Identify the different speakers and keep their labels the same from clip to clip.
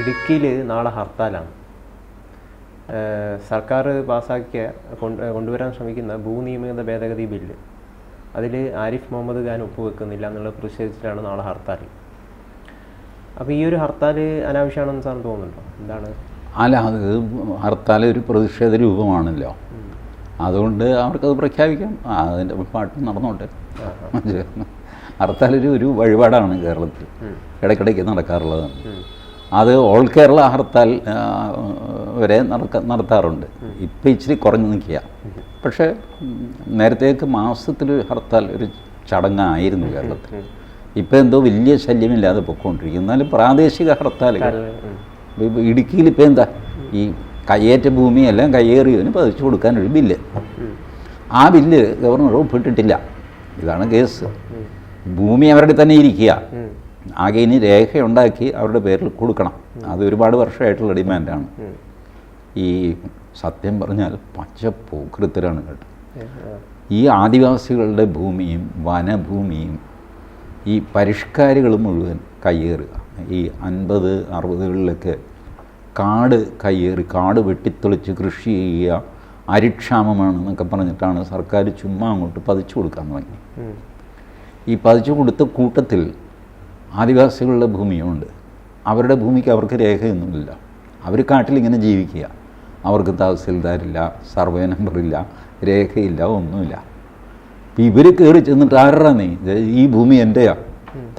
Speaker 1: ഇടുക്കിയിൽ നാളെ ഹർത്താലാണ്. സർക്കാർ പാസ്സാക്കിയ കൊണ്ട് കൊണ്ടുവരാൻ ശ്രമിക്കുന്ന ഭൂനിയമത ഭേദഗതി ബില്ല്. അതിൽ ആരിഫ് മുഹമ്മദ് ഖാൻ ഒപ്പുവെക്കുന്നില്ല എന്നുള്ള പ്രതിഷേധിച്ചിട്ടാണ് നാളെ ഹർത്താൽ. അപ്പോൾ ഈ ഒരു ഹർത്താൽ അനാവശ്യമാണെന്ന് സാറിന് തോന്നുന്നുണ്ടോ? എന്താണ്?
Speaker 2: അല്ല അത് ഹർത്താൽ ഒരു പ്രതിഷേധ രൂപമാണല്ലോ. അതുകൊണ്ട് അവർക്കത് പ്രഖ്യാപിക്കാം. അതിന്റെ പാട്ട് നടന്നോട്ടെ? ഹർത്താൽ ഒരു ഒരു വഴിപാടാണ് കേരളത്തിൽ. ഇടയ്ക്കിടയ്ക്ക് നടക്കാറുള്ളതാണ്. അത് ഓൾ കേരള ഹർത്താൽ വരെ നടക്ക നടത്താറുണ്ട്. ഇപ്പം ഇച്ചിരി കുറഞ്ഞു നിൽക്കുക പക്ഷേ നേരത്തേക്ക് മാസത്തിൽ ഹർത്താൽ ഒരു ചടങ്ങായിരുന്നു കേരളത്തിൽ. ഇപ്പം എന്തോ വലിയ ശല്യമില്ലാതെ പൊയ്ക്കൊണ്ടിരിക്കും എന്നാലും പ്രാദേശിക ഹർത്താലുകൾ. ഇടുക്കിയിൽ ഇപ്പം എന്താ? ഈ കയ്യേറ്റ ഭൂമിയെല്ലാം കയ്യേറിയതിന് പതിച്ചു കൊടുക്കാനൊരു ബില്ല്. ആ ബില്ല് ഗവർണർ ഒപ്പിട്ടിട്ടില്ല. ഇതാണ് കേസ്. ഭൂമി അവരുടെ തന്നെ ഇരിക്കുക. ആകെ ഇനി രേഖയുണ്ടാക്കി അവരുടെ പേരിൽ കൊടുക്കണം. അത് ഒരുപാട് വർഷമായിട്ടുള്ള ഡിമാൻഡാണ്. ഈ സത്യം പറഞ്ഞാൽ പച്ച പൂക്കൃത്തരാണ് കേട്ടോ. ഈ ആദിവാസികളുടെ ഭൂമിയും വനഭൂമിയും ഈ പരിഷ്കാരികൾ മുഴുവൻ കയ്യേറുക. ഈ അൻപത് അറുപതുകളിലൊക്കെ കാട് കയ്യേറി കാട് വെട്ടിത്തെളിച്ച് കൃഷി ചെയ്യുക അരിക്ഷാമമാണെന്നൊക്കെ പറഞ്ഞിട്ടാണ് സർക്കാർ ചുമ്മാ അങ്ങോട്ട് പതിച്ചു കൊടുക്കാൻ തുടങ്ങി. ഈ പതിച്ചു കൊടുത്ത കൂട്ടത്തിൽ ആദിവാസികളുടെ ഭൂമിയുണ്ട് അവരുടെ ഭൂമിക്ക് അവർക്ക് രേഖയൊന്നുമില്ല. അവർ കാട്ടിലിങ്ങനെ ജീവിക്കുക. അവർക്ക് തഹസിൽദാരില്ല സർവേ നമ്പറില്ല രേഖയില്ല ഒന്നുമില്ല. അപ്പം ഇവർ കയറി ചെന്നിട്ട് ആരാ നീ? ഈ ഭൂമി എന്റെയാ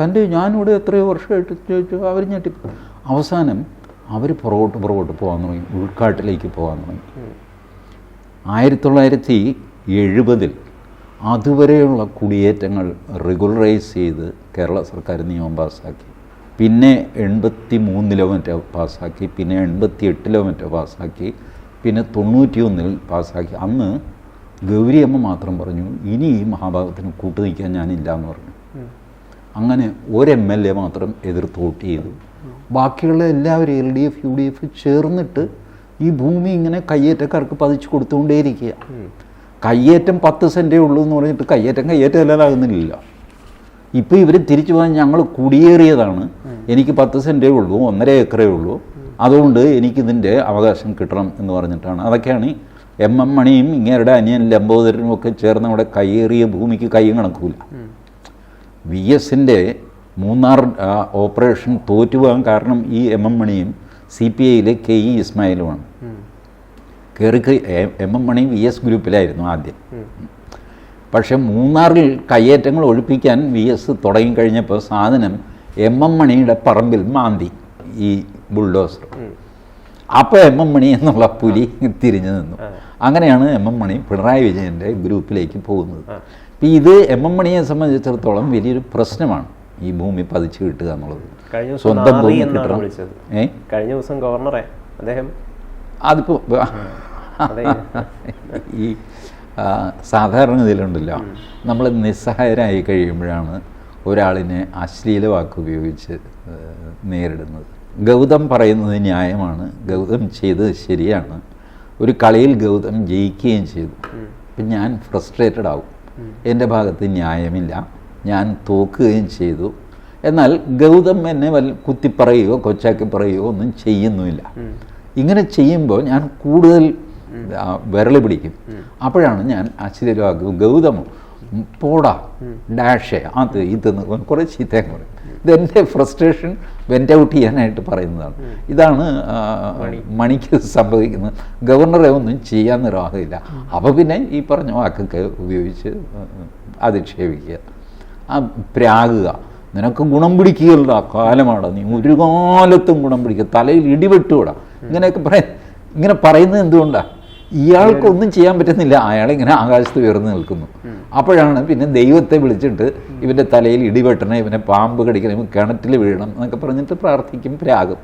Speaker 2: തന്റെ ഞാനിവിടെ എത്രയോ വർഷമായിട്ട് ചോദിച്ചു. അവർ ഞെട്ടി. അവസാനം അവർ പുറകോട്ട് പുറകോട്ട് പോകാൻ തുടങ്ങി. ഉൾക്കാട്ടിലേക്ക് പോകാൻ തുടങ്ങി. ആയിരത്തി തൊള്ളായിരത്തി എഴുപതിൽ അതുവരെയുള്ള കുടിയേറ്റങ്ങൾ റെഗുലറൈസ് ചെയ്ത് കേരള സർക്കാർ നിയമം പാസ്സാക്കി പിന്നെ എൺപത്തി മൂന്നിലോ മറ്റോ പാസ്സാക്കി പിന്നെ എൺപത്തി എട്ടിലോ മറ്റോ പാസ്സാക്കി പിന്നെ തൊണ്ണൂറ്റി ഒന്നിൽ പാസ്സാക്കി അന്ന് ഗൗരിയമ്മ മാത്രം പറഞ്ഞു ഇനി ഈ മഹാഭാഗത്തിന് കൂട്ടു നിൽക്കാൻ ഞാനില്ല എന്ന് പറഞ്ഞു അങ്ങനെ ഒരു എം എൽ എ മാത്രം എതിർത്ത് വോട്ട് ചെയ്തു. ബാക്കിയുള്ള എല്ലാവരും L D F U D F ചേർന്നിട്ട് ഈ ഭൂമി ഇങ്ങനെ കയ്യേറ്റക്കാർക്ക് പതിച്ചു കൊടുത്തുകൊണ്ടേയിരിക്കുക. കയ്യേറ്റം പത്ത് സെന്റേ ഉള്ളൂ എന്ന് പറഞ്ഞിട്ട് കയ്യേറ്റം കയ്യേറ്റം അല്ലാതാകുന്നില്ലല്ലോ. ഇപ്പോൾ ഇവർ തിരിച്ചു പോകാൻ ഞങ്ങൾ കുടിയേറിയതാണ്. എനിക്ക് പത്ത് സെന്റേ ഉള്ളൂ ഒന്നര ഏക്കറേ ഉള്ളൂ. അതുകൊണ്ട് എനിക്കിതിന്റെ അവകാശം കിട്ടണം എന്ന് പറഞ്ഞിട്ടാണ്. അതൊക്കെയാണ് എം എം മണിയും ഇങ്ങേരുടെ അനിയൻ ലംബോദരനും ഒക്കെ ചേർന്ന് അവിടെ കയ്യേറിയ ഭൂമിക്ക് കൈയും കണക്കൂല. വി എസിന്റെ മൂന്നാർ ഓപ്പറേഷൻ തോറ്റുപോകാൻ കാരണം ഈ എം എം മണിയും സി പി ഐയിലെ കെ ഇ ഇസ്മായിലുമാണ്. കയറി M M Mani V S ഗ്രൂപ്പിലായിരുന്നു ആദ്യം. പക്ഷെ മൂന്നാറിൽ കയ്യേറ്റങ്ങൾ ഒഴിപ്പിക്കാൻ വി എസ് തുടങ്ങിക്കഴിഞ്ഞപ്പോൾ സാധനം എം എം മണിയുടെ പറമ്പിൽ മാന്തി ഈ ബുൾഡോസർ. അപ്പോൾ എം എം മണി എന്നുള്ള പുലി തിരിഞ്ഞു നിന്നു. അങ്ങനെയാണ് എം എം മണി പിണറായി വിജയന്റെ ഗ്രൂപ്പിലേക്ക് പോകുന്നത്. ഇപ്പം ഇത് എം എം മണിയെ സംബന്ധിച്ചിടത്തോളം വലിയൊരു പ്രശ്നമാണ് ഈ ഭൂമി പതിച്ചു കിട്ടുക എന്നുള്ളത്. സ്വന്തം ഭൂമി കിട്ടണം.
Speaker 1: കഴിഞ്ഞ ദിവസം ഗവർണറെ അദ്ദേഹം
Speaker 2: അതിപ്പോൾ
Speaker 1: അതെ
Speaker 2: ഈ സാധാരണ ഇതിലുണ്ടല്ലോ. നമ്മൾ നിസ്സഹായരായി കഴിയുമ്പോഴാണ് ഒരാളിനെ അശ്ലീല വാക്ക് ഉപയോഗിച്ച് നേരിടുന്നത്. ഗൗതം പറയുന്നത് ന്യായമാണ്. ഗൗതം ചെയ്തത് ശരിയാണ്. ഒരു കളിയിൽ ഗൗതം ജയിക്കുകയും ചെയ്തു. അപ്പം ഞാൻ ഫ്രസ്ട്രേറ്റഡ് ആവും. എന്റെ ഭാഗത്ത് ന്യായമില്ല. ഞാൻ തോക്കുകയും ചെയ്തു. എന്നാൽ ഗൗതം എന്നെ വല്ല കുത്തിപ്പറയുകയോ കൊച്ചാക്കി പറയുകയോ ഒന്നും ചെയ്യുന്നുമില്ല. ഇങ്ങനെ ചെയ്യുമ്പോൾ ഞാൻ കൂടുതൽ ആ, വിരളി പിടിക്കും. അപ്പോഴാണ് ഞാൻ ആശ്ചര്യമാക്കും ഗൗതമോ പോടാ ഡാഷേ അത് ഇതെന്ന് കുറേ ചീത്തയും പറയും. ഇതെന്റെ ഫ്രസ്ട്രേഷൻ വെന്റ് ഔട്ട് ചെയ്യാനായിട്ട് പറയുന്നതാണ്. ഇതാണ് മണിക്ക് സംഭവിക്കുന്നത്. ഗവർണറെ ഒന്നും ചെയ്യാൻ നിർവാഹമില്ല അപ്പോൾ പിന്നെ ഈ പറഞ്ഞ വാക്കൊക്കെ ഉപയോഗിച്ച് അധിക്ഷേപിക്കുക. ആ പ്രാകുക. നിനക്ക് ഗുണം പിടിക്കുകയുള്ള കാലമാണ് നീ ഒരു കാലത്തും ഗുണം പിടിക്കുക തലയിൽ ഇടിവെട്ടുകൂടാ ഇങ്ങനെയൊക്കെ പറയ ഇങ്ങനെ പറയുന്നത് എന്തുകൊണ്ടാണ് ഇയാൾക്കൊന്നും ചെയ്യാൻ പറ്റുന്നില്ല. അയാളിങ്ങനെ ആകാശത്ത് ഉയർന്നു നിൽക്കുന്നു. അപ്പോഴാണ് പിന്നെ ദൈവത്തെ വിളിച്ചിട്ട് ഇവന്റെ തലയിൽ ഇടിവെട്ടണം ഇവനെ പാമ്പ് കടിക്കണം കിണറ്റിൽ വീഴണം എന്നൊക്കെ പറഞ്ഞിട്ട് പ്രാർത്ഥിക്കും പ്രാകും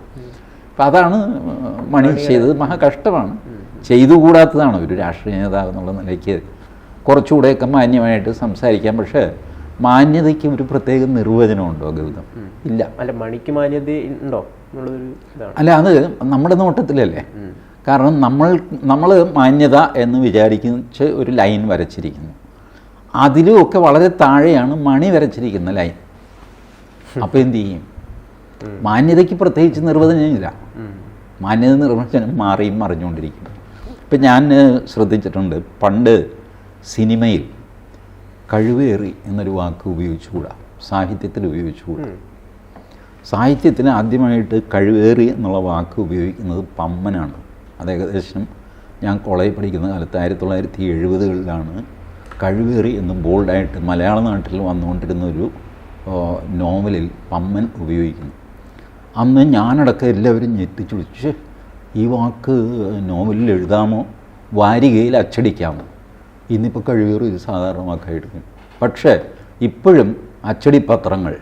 Speaker 2: അപ്പം അതാണ് മണി ചെയ്തത്. മഹാകഷ്ടമാണ്. ചെയ്തുകൂടാത്തതാണ് ഒരു രാഷ്ട്രീയ നേതാവ് എന്നുള്ള നിലയ്ക്ക്. കുറച്ചുകൂടെയൊക്കെ മാന്യമായിട്ട് സംസാരിക്കാം. പക്ഷേ മാന്യതയ്ക്ക് ഒരു പ്രത്യേക നിർവചനമുണ്ടോ ഗൗതം? ഇല്ല.
Speaker 1: അല്ല മണിക്ക് മാന്യത ഉണ്ടോ?
Speaker 2: അല്ല അത് നമ്മുടെ നോട്ടത്തിലല്ലേ? കാരണം നമ്മൾ നമ്മൾ മാന്യത എന്ന് വിചാരിക്കുന്ന ഒരു ലൈൻ വരച്ചിരിക്കുന്നു. അതിലും ഒക്കെ വളരെ താഴെയാണ് മണി വരച്ചിരിക്കുന്ന ലൈൻ. അപ്പോൾ എന്തു ചെയ്യും? മാന്യതയ്ക്ക് പ്രത്യേകിച്ച് നിർവചനമില്ല. മാന്യത നിർവചനം മാറിയും മറിഞ്ഞുകൊണ്ടിരിക്കും. ഇപ്പം ഞാൻ ശ്രദ്ധിച്ചിട്ടുണ്ട്. പണ്ട് സിനിമയിൽ കഴിവേറി എന്നൊരു വാക്ക് ഉപയോഗിച്ചുകൂടാ? സാഹിത്യത്തിൽ ഉപയോഗിച്ചുകൂടാ? സാഹിത്യത്തിന് ആദ്യമായിട്ട് കഴിവേറി എന്നുള്ള വാക്ക് ഉപയോഗിക്കുന്നത് പമ്മനാണ്. അത് ഏകദേശം ഞാൻ കോളേജിൽ പഠിക്കുന്ന കാലത്ത് ആയിരത്തി തൊള്ളായിരത്തി എഴുപതുകളിലാണ് കഴിവേറി എന്ന് ബോൾഡായിട്ട് മലയാള നാട്ടിൽ വന്നുകൊണ്ടിരുന്ന ഒരു നോവലിൽ പമ്മൻ ഉപയോഗിക്കുന്നു. അന്ന് ഞാനടക്കം എല്ലാവരും ഞെട്ടിച്ചുളിച്ച് ഈ വാക്ക് നോവലിൽ എഴുതാമോ? വാരികയിൽ അച്ചടിക്കാമോ? ഇന്നിപ്പോൾ കഴിവേറും ഒരു സാധാരണ വാക്കായിട്ട് പക്ഷേ ഇപ്പോഴും അച്ചടി പത്രങ്ങൾ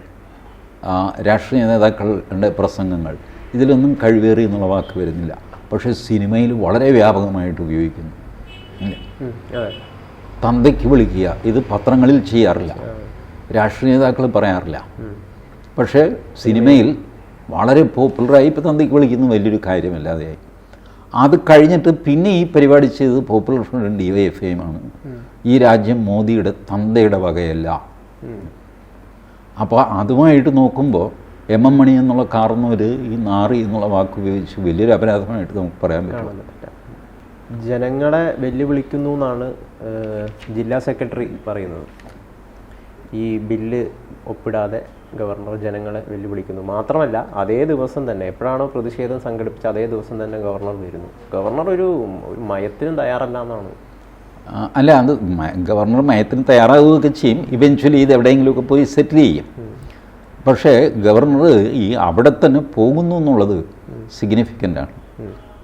Speaker 2: രാഷ്ട്രീയ നേതാക്കളുടെ പ്രസംഗങ്ങൾ ഇതിലൊന്നും കഴിവേറി എന്നുള്ള വാക്ക് വരുന്നില്ല. പക്ഷേ സിനിമയിൽ വളരെ വ്യാപകമായിട്ട് ഉപയോഗിക്കുന്നു. തന്തയ്ക്ക് വിളിക്കുക ഇത് പത്രങ്ങളിൽ ചെയ്യാറില്ല. രാഷ്ട്രീയ നേതാക്കൾ പറയാറില്ല. പക്ഷേ സിനിമയിൽ വളരെ പോപ്പുലറായി ഇപ്പോൾ തന്തയ്ക്ക് വിളിക്കുന്നത് വലിയൊരു കാര്യമല്ലാതെയായി. അത് കഴിഞ്ഞിട്ട് പിന്നെ ഈ പരിപാടി ചെയ്തത് Popular Front D Y F ഐയുമാണ് ഈ രാജ്യം മോദിയുടെ തന്തയുടെ വകയല്ല. അപ്പോൾ അതുമായിട്ട് നോക്കുമ്പോൾ എം എം മണി എന്നുള്ള കാർന്നവർ ഈ നാറി എന്നുള്ള വാക്ക് ഉപയോഗിച്ച് വലിയൊരു അപരാധമായിട്ട് നമുക്ക് പറയാൻ പറ്റും.
Speaker 1: ജനങ്ങളെ വെല്ലുവിളിക്കുന്നു എന്നാണ് ജില്ലാ സെക്രട്ടറി പറയുന്നത്. ഈ ബില്ല് ഒപ്പിടാതെ ഗവർണർ ജനങ്ങളെ വെല്ലുവിളിക്കുന്നു. മാത്രമല്ല അതേ ദിവസം തന്നെ എപ്പോഴാണോ പ്രതിഷേധം സംഘടിപ്പിച്ച അതേ ദിവസം തന്നെ ഗവർണർ വരുന്നു. ഗവർണർ ഒരു ഒരു മയത്തിനും തയ്യാറല്ല എന്നാണ്.
Speaker 2: അല്ല അത് ഗവർണർ മയത്തിന് തയ്യാറാവുകയൊക്കെ ചെയ്യും. ഇവഞ്ച്വലി ഇത് എവിടെയെങ്കിലുമൊക്കെ പോയി സെറ്റിൽ ചെയ്യും. പക്ഷേ ഗവർണർ ഈ അവിടെ തന്നെ പോകുന്നു എന്നുള്ളത് സിഗ്നിഫിക്കന്റ് ആണ്.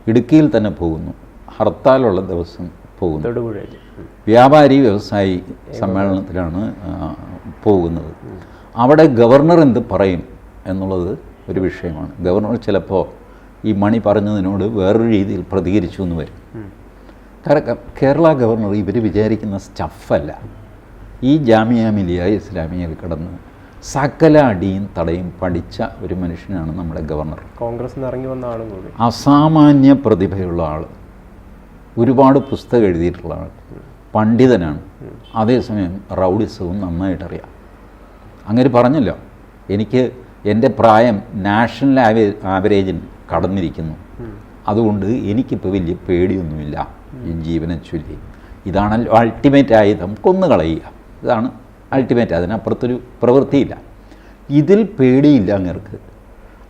Speaker 2: ഇടുക്കിയിൽ തന്നെ പോകുന്നു. ഹർത്താലുള്ള ദിവസം പോകുന്നു. വ്യാപാരി വ്യവസായി സമ്മേളനത്തിലാണ് പോകുന്നത്. അവിടെ ഗവർണർ എന്ത് പറയും എന്നുള്ളത് ഒരു വിഷയമാണ്. ഗവർണർ ചിലപ്പോൾ ഈ മണി പറഞ്ഞതിനോട് വേറൊരു രീതിയിൽ പ്രതികരിച്ചു എന്ന് വരും. കാരണം കേരള ഗവർണർ ഇവർ വിചാരിക്കുന്ന സ്റ്റഫല്ല ഈ ജാമിയ മിലിയ ഇസ്ലാമിയയിൽ കിടന്ന് സകല അടിയും തടയും പഠിച്ച ഒരു മനുഷ്യനാണ് നമ്മുടെ ഗവർണർ.
Speaker 1: കോൺഗ്രസ് ഇറങ്ങി വന്ന ആളും കൂടി.
Speaker 2: അസാമാന്യ പ്രതിഭയുള്ള ആൾ ഒരുപാട് പുസ്തകം എഴുതിയിട്ടുള്ള ആൾ പണ്ഡിതനാണ്. അതേസമയം റൗഡിസവും നന്നായിട്ടറിയാം. അങ്ങനെ പറഞ്ഞല്ലോ. എനിക്ക് എന്റെ പ്രായം നാഷണൽ ആവേ ആവറേജിന് കടന്നിരിക്കുന്നു. അതുകൊണ്ട് എനിക്കിപ്പോൾ വലിയ പേടിയൊന്നുമില്ല. ഈ ജീവനെ ചൊല്ലി. ഇതാണല്ലോ അൾട്ടിമേറ്റ് ആയുധം. കൊന്നുകളയുക. ഇതാണ് അൾട്ടിമേറ്റ് അതിനപ്പുറത്തൊരു പ്രവൃത്തിയില്ല. ഇതിൽ പേടിയില്ല അങ്ങർക്ക്.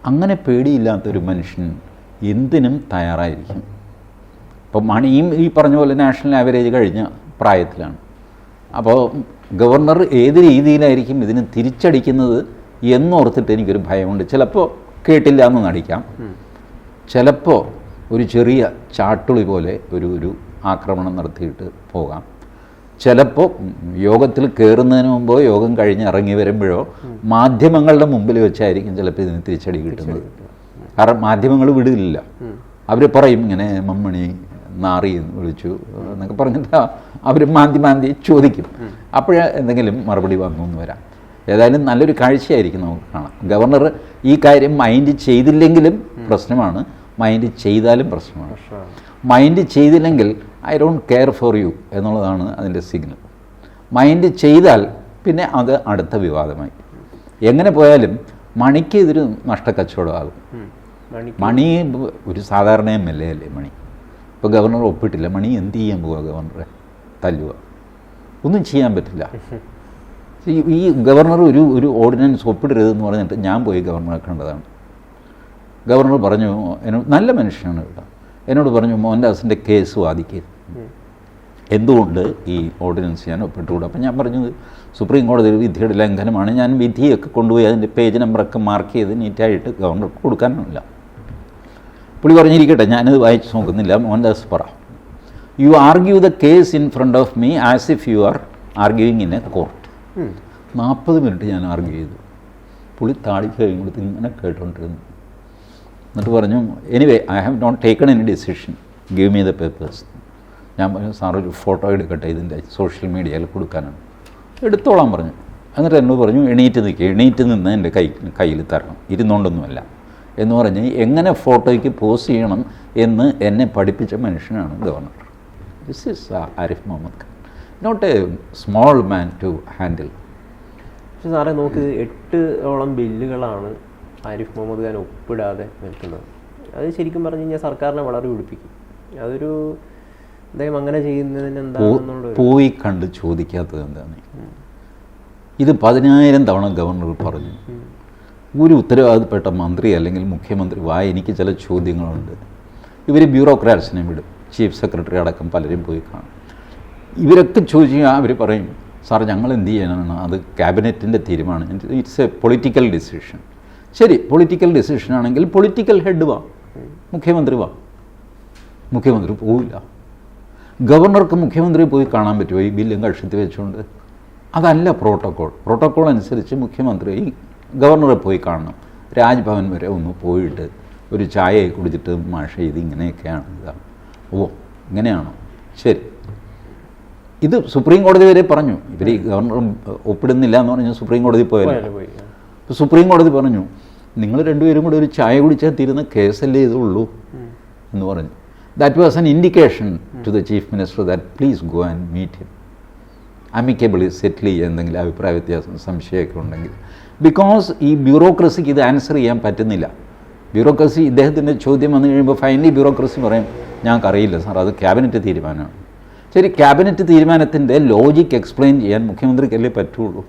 Speaker 2: അങ്ങനെ പേടിയില്ലാത്തൊരു മനുഷ്യൻ എന്തിനും തയ്യാറായിരിക്കും. ഇപ്പോൾ മണിയും ഈ പറഞ്ഞ പോലെ നാഷണൽ ആവറേജ് കഴിഞ്ഞ പ്രായത്തിലാണ്. അപ്പോൾ ഗവർണർ ഏത് രീതിയിലായിരിക്കും ഇതിന് തിരിച്ചടിക്കുന്നത് എന്നോർത്തിട്ട് എനിക്കൊരു ഭയമുണ്ട്. ചിലപ്പോൾ കേട്ടില്ല എന്ന് നടിക്കാം. ചിലപ്പോൾ ഒരു ചെറിയ ചാട്ടുളി പോലെ ഒരു ഒരു ആക്രമണം നടത്തിയിട്ട് പോകാം. ചിലപ്പോൾ യോഗത്തിൽ കയറുന്നതിന് മുമ്പോ യോഗം കഴിഞ്ഞ് ഇറങ്ങി വരുമ്പോഴോ മാധ്യമങ്ങളുടെ മുമ്പിൽ വെച്ചായിരിക്കും ചിലപ്പോൾ ഇതിന് തിരിച്ചടി കിട്ടുന്നത്. കാരണം മാധ്യമങ്ങൾ വിടില്ല അവർ പറയും ഇങ്ങനെ മമ്മണി നാറി എന്ന് വിളിച്ചു എന്നൊക്കെ പറഞ്ഞിട്ട് അവർ മാന്തി മാന്തി ചോദിക്കും. അപ്പോഴേ എന്തെങ്കിലും മറുപടി വന്നു എന്ന് വരാം. ഏതായാലും നല്ലൊരു കാഴ്ചയായിരിക്കും നമുക്ക് കാണാം. ഗവർണർ ഈ കാര്യം മൈൻഡ് ചെയ്തില്ലെങ്കിലും പ്രശ്നമാണ്. മൈൻഡ് ചെയ്താലും പ്രശ്നമാണ്. മൈൻഡ് ചെയ്തില്ലെങ്കിൽ I don't care for you എന്നുള്ളതാണ് അതിന്റെ സിഗ്നൽ. മൈൻഡ് ചെയ്താൽ പിന്നെ അത് അടുത്ത വിവാദമായി. എങ്ങനെ പോയാലും മണിക്ക് ഇതൊരു നഷ്ടക്കച്ചവടമാകും.
Speaker 1: മണി
Speaker 2: ഒരു സാധാരണ എം എൽ എ അല്ലേ മണി? ഇപ്പോൾ ഗവർണർ ഒപ്പിട്ടില്ല. മണി എന്ത് ചെയ്യാൻ പോവുക ഗവർണറെ? തല്ലുക ഒന്നും ചെയ്യാൻ പറ്റില്ല. ഈ- ഈ ഗവർണർ ഒരു ഒരു ഓർഡിനൻസ് ഒപ്പിടരുതെന്ന് പറഞ്ഞിട്ട് ഞാൻ പോയി ഗവർണറെ കണ്ടതാണ്. ഗവർണർ പറഞ്ഞു നല്ല മനുഷ്യനാണ് കേട്ടോ. എന്നോട് പറഞ്ഞു മോഹൻദാസിന്റെ കേസ് വാദിക്കരുത്. എന്തുകൊണ്ട് ഈ ഓർഡിനൻസ് ഞാൻ ഒപ്പിട്ടുകൂടെ? അപ്പം ഞാൻ പറഞ്ഞത് സുപ്രീം കോടതി വിധിയുടെ ലംഘനമാണ്. ഞാൻ വിധിയൊക്കെ കൊണ്ടുപോയി അതിന്റെ പേജ് നമ്പറൊക്കെ മാർക്ക് ചെയ്ത് നീറ്റായിട്ട് ഗവർണർക്ക് കൊടുക്കാനില്ല പുള്ളി പറഞ്ഞിരിക്കട്ടെ ഞാനത് വായിച്ച് നോക്കുന്നില്ല. മോഹൻദാസ് പറ. You argue the case in front of me as if you are arguing in a court. നാൽപ്പത് മിനിറ്റ് ഞാൻ ആർഗ്യൂ ചെയ്തു. പുള്ളി താടി കഴിയും കൊടുത്ത് ഇങ്ങനെ കേട്ടോണ്ടിരുന്നു. എന്നിട്ട് പറഞ്ഞു anyway I have not taken any decision give me the papers ഞാൻ പറഞ്ഞു സാർ ഒരു ഫോട്ടോ എടുക്കട്ടെ ഇതിന്റെ സോഷ്യൽ മീഡിയയിൽ കൊടുക്കാനാണ്. എടുത്തോളാം പറഞ്ഞു. എന്നിട്ട് എന്നോട് പറഞ്ഞു എണീറ്റ് നിൽക്കുക എണീറ്റ് നിന്ന് എന്റെ കൈ കയ്യിൽ തരണം. ഇരുന്നുകൊണ്ടൊന്നുമല്ല എന്ന് പറഞ്ഞ് എങ്ങനെ ഫോട്ടോയ്ക്ക് പോസ് ചെയ്യണം എന്ന് എന്നെ പഠിപ്പിച്ച മനുഷ്യനാണ് governor. This is Arif Muhammad Khan not a small man to handle
Speaker 1: പക്ഷെ സാറേ നോക്ക് എട്ട് ഓളം ബില്ലുകളാണ് ആരിഫ് മുഹമ്മദ് ഖാൻ ഒപ്പിടാതെ നിൽക്കുന്നത്. അത് ശരിക്കും പറഞ്ഞു കഴിഞ്ഞാൽ സർക്കാരിനെ വളരെ പിടിപ്പിക്കും അതൊരു അദ്ദേഹം അങ്ങനെ ചെയ്യുന്നതിന് എന്താണെന്നുള്ള
Speaker 2: പോയി കണ്ട് ചോദിക്കാത്തത് എന്താണ്? ഇത് പതിനായിരം തവണ ഗവർണർ പറഞ്ഞു. ഒരു ഉത്തരവാദിത്തപ്പെട്ട മന്ത്രി അല്ലെങ്കിൽ മുഖ്യമന്ത്രി വായ എനിക്ക് ചില ചോദ്യങ്ങളുണ്ട്. ഇവർ ബ്യൂറോക്രാറ്റ്സിനെ വിടും. ചീഫ് സെക്രട്ടറി അടക്കം പലരും പോയി കാണും. ഇവരൊക്കെ ചോദിച്ചു അവർ പറയും സാർ ഞങ്ങൾ എന്ത് ചെയ്യാനാണ് അത് ക്യാബിനറ്റിന്റെ തീരുമാനം. ഇറ്റ്സ് എ പൊളിറ്റിക്കൽ ഡിസിഷൻ ശരി പൊളിറ്റിക്കൽ ഡിസിഷൻ ആണെങ്കിൽ പൊളിറ്റിക്കൽ ഹെഡ് വാ മുഖ്യമന്ത്രി വാ. മുഖ്യമന്ത്രി പോവില്ല. ഗവർണർക്ക് മുഖ്യമന്ത്രി പോയി കാണാൻ പറ്റുമോ? ഈ ബില്ലും കക്ഷത്തി വെച്ചുകൊണ്ട് അതല്ല പ്രോട്ടോക്കോൾ പ്രോട്ടോക്കോൾ അനുസരിച്ച് മുഖ്യമന്ത്രി ഗവർണറെ പോയി കാണണം. രാജ്ഭവൻ വരെ ഒന്ന് പോയിട്ട് ഒരു ചായ കുടിച്ചിട്ട് മാഷ ഇത് ഇങ്ങനെയൊക്കെയാണ് ഇതാണ് ഓ ഇങ്ങനെയാണോ? ശരി. ഇത് സുപ്രീം കോടതി വരെ പറഞ്ഞു. ഇവർ ഗവർണർ ഒപ്പിടുന്നില്ല എന്ന് പറഞ്ഞാൽ സുപ്രീം കോടതി പോയല്ലോ. അപ്പോൾ സുപ്രീം കോടതി പറഞ്ഞു നിങ്ങൾ രണ്ടുപേരും കൂടെ ഒരു ചായ കുടിച്ചാൽ തീരുന്ന കേസല്ലേ ഇതുള്ളൂ എന്ന് പറഞ്ഞു. That was an indication to the chief minister that please go and meet him amicably settle ചെയ്യുക എന്തെങ്കിലും അഭിപ്രായ വ്യത്യാസം സംശയമൊക്കെ ഉണ്ടെങ്കിൽ. ബിക്കോസ് ഈ ബ്യൂറോക്രസിക്ക് ഇത് ആൻസർ ചെയ്യാൻ പറ്റുന്നില്ല. ബ്യൂറോക്രസി ഇദ്ദേഹത്തിന്റെ ചോദ്യം വന്നു കഴിയുമ്പോൾ ഫൈനലി ബ്യൂറോക്രസി പറയും ഞങ്ങൾക്കറിയില്ല സാർ അത് ക്യാബിനറ്റ് തീരുമാനമാണ്. ശരി ക്യാബിനറ്റ് തീരുമാനത്തിന്റെ ലോജിക്ക് എക്സ്പ്ലെയിൻ ചെയ്യാൻ മുഖ്യമന്ത്രിക്കല്ലേ പറ്റുള്ളൂ.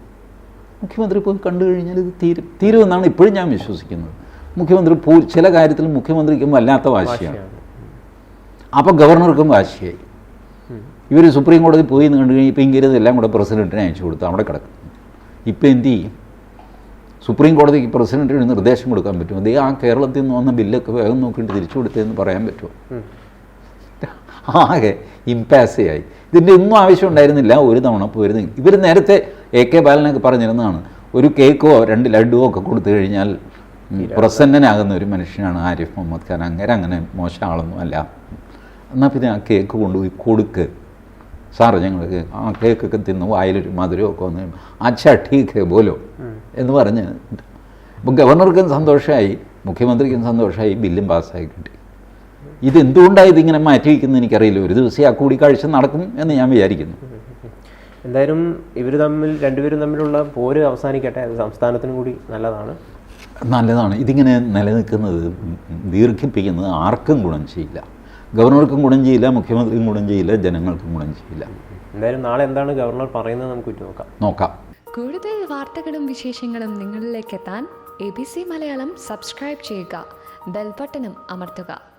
Speaker 2: മുഖ്യമന്ത്രി പോയി കണ്ടു കഴിഞ്ഞാൽ ഇത് തീരും. തീരുമെന്നാണ് ഇപ്പോഴും ഞാൻ വിശ്വസിക്കുന്നത്. മുഖ്യമന്ത്രി പോ ചില കാര്യത്തിൽ മുഖ്യമന്ത്രിക്കും വല്ലാത്ത വാശിയാണ്. അപ്പോൾ ഗവർണർക്കും വാശിയായി. ഇവർ സുപ്രീം കോടതി പോയി എന്ന് കണ്ടു കഴിഞ്ഞാൽ ഇപ്പം ഇങ്ങനെ എല്ലാം കൂടെ പ്രസിഡന്റിനെ അയച്ചു കൊടുത്തു. അവിടെ കിടക്കും. ഇപ്പം എന്ത് ചെയ്യും? സുപ്രീം കോടതിക്ക് പ്രസിഡന്റിന് നിർദ്ദേശം കൊടുക്കാൻ പറ്റും അതേ ആ കേരളത്തിൽ നിന്ന് വന്ന ബില്ലൊക്കെ വേഗം നോക്കിയിട്ട് തിരിച്ചു കൊടുത്തതെന്ന് പറയാൻ പറ്റുമോ?
Speaker 1: ആകെ
Speaker 2: ആകെ ഇമ്പാസയായി ഇതിന്റെ ഒന്നും ആവശ്യം ഉണ്ടായിരുന്നില്ല. ഒരു തവണ പോയിരുന്നെങ്കിൽ. ഇവർ നേരത്തെ എ കെ ബാലനൊക്കെ പറഞ്ഞിരുന്നതാണ്. ഒരു കേക്കോ രണ്ട് ലഡുവോ ഒക്കെ കൊടുത്തു കഴിഞ്ഞാൽ പ്രസന്നനാകുന്ന ഒരു മനുഷ്യനാണ് ആരിഫ് മുഹമ്മദ് ഖാൻ. അങ്ങനെ അങ്ങനെ മോശം ആളൊന്നും അല്ല. എന്നാൽ പിന്നെ ആ കേക്ക് കൊണ്ടുപോയി കൊടുക്ക്. സാറ് ഞങ്ങൾക്ക് ആ കേക്കൊക്കെ തിന്ന് വായിലൊരു മധുരമൊക്കെ വന്ന് അച്ഛാ ടീക്ക് പോലോ? ബോലോ എന്ന് പറഞ്ഞ് ഇപ്പം ഗവർണർക്കും സന്തോഷമായി മുഖ്യമന്ത്രിക്കും സന്തോഷമായി ബില്ലും പാസ്സായി കിട്ടി. ഇതെന്തുകൊണ്ടാണ് ഇതിങ്ങനെ മാറ്റി വയ്ക്കുന്നത് എനിക്കറിയില്ല. ഒരു ദിവസം ആ കൂടിക്കാഴ്ച നടക്കും എന്ന് ഞാൻ വിചാരിക്കുന്നു.
Speaker 1: എന്തായാലും ഇവർ തമ്മിൽ രണ്ടുപേരും തമ്മിലുള്ള പോര് അവസാനിക്കട്ടെ. അത് സംസ്ഥാനത്തിനും കൂടി നല്ലതാണ്.
Speaker 2: നല്ലതാണ്. ഇതിങ്ങനെ നിലനിൽക്കുന്നത് ദീർഘിപ്പിക്കുന്നത് ആർക്കും ഗുണം ചെയ്യില്ല. ഗവർണർക്കും ഗുണം ചെയ്യില്ല മുഖ്യമന്ത്രിക്കും ഗുണം ചെയ്യില്ല ജനങ്ങൾക്കും ഗുണം ചെയ്യില്ല.
Speaker 1: എന്തായാലും നാളെ എന്താണ് ഗവർണർ പറയുന്നത് നമുക്ക് നോക്കാം
Speaker 2: നോക്കാം.
Speaker 3: കൂടുതൽ വാർത്തകളും വിശേഷങ്ങളും നിങ്ങളിലേക്ക് എത്താൻ A B C Malayalam subscribe ചെയ്യുക. ബെൽബട്ടനും അമർത്തുക.